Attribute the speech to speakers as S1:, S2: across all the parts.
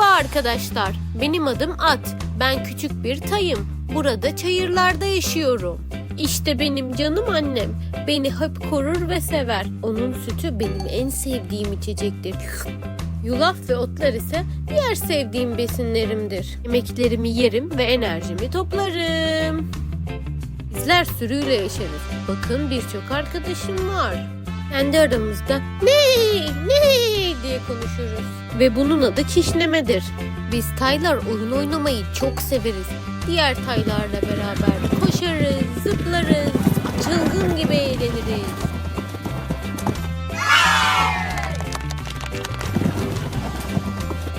S1: Merhaba arkadaşlar. Benim adım At. Ben küçük bir tayım. Burada çayırlarda yaşıyorum. İşte benim canım annem. Beni hep korur ve sever. Onun sütü benim en sevdiğim içecektir. Yulaf ve otlar ise diğer sevdiğim besinlerimdir. Yemeklerimi yerim ve enerjimi toplarım. Bizler sürüyle yaşarız. Bakın birçok arkadaşım var. Kendi aramızda ne ne diye konuşuruz. Ve bunun adı kişnemedir. Biz taylar oyun oynamayı çok severiz. Diğer taylarla beraber koşarız, zıplarız, çılgın gibi eğleniriz.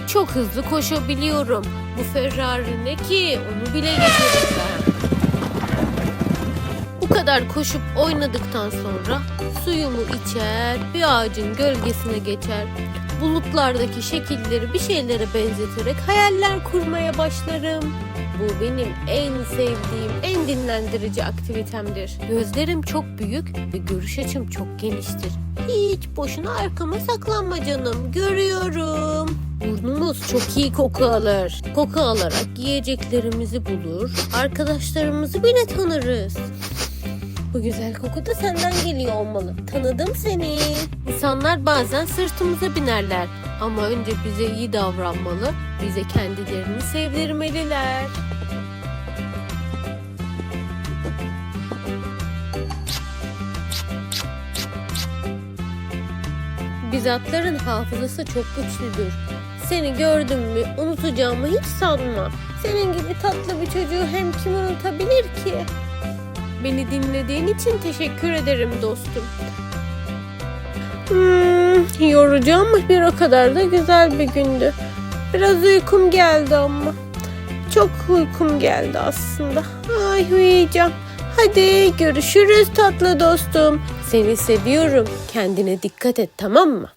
S1: Çok hızlı koşabiliyorum. Bu Ferrari ne ki? Onu bile geçerim ben. Kadar koşup oynadıktan sonra suyumu içer, bir ağacın gölgesine geçer. Bulutlardaki şekilleri bir şeylere benzeterek hayaller kurmaya başlarım. Bu benim en sevdiğim, en dinlendirici aktivitemdir. Gözlerim çok büyük ve görüş açım çok geniştir. Hiç boşuna arkama saklanma canım. Görüyorum. Burnumuz çok iyi koku alır. Koku alarak yiyeceklerimizi bulur. Arkadaşlarımızı bile tanırız. Bu güzel koku da senden geliyor olmalı. Tanıdım seni. İnsanlar bazen sırtımıza binerler. Ama önce bize iyi davranmalı, bize kendilerini sevdirmeliler. Biz atların hafızası çok güçlüdür. Seni gördüm mü unutacağımı hiç sanma. Senin gibi tatlı bir çocuğu hem kim unutabilir ki? Beni dinlediğin için teşekkür ederim dostum. Hmm, yorucu ama bir o kadar da güzel bir gündü. Biraz uykum geldi ama. Çok uykum geldi aslında. Ay uyuyacağım. Hadi görüşürüz tatlı dostum. Seni seviyorum. Kendine dikkat et tamam mı?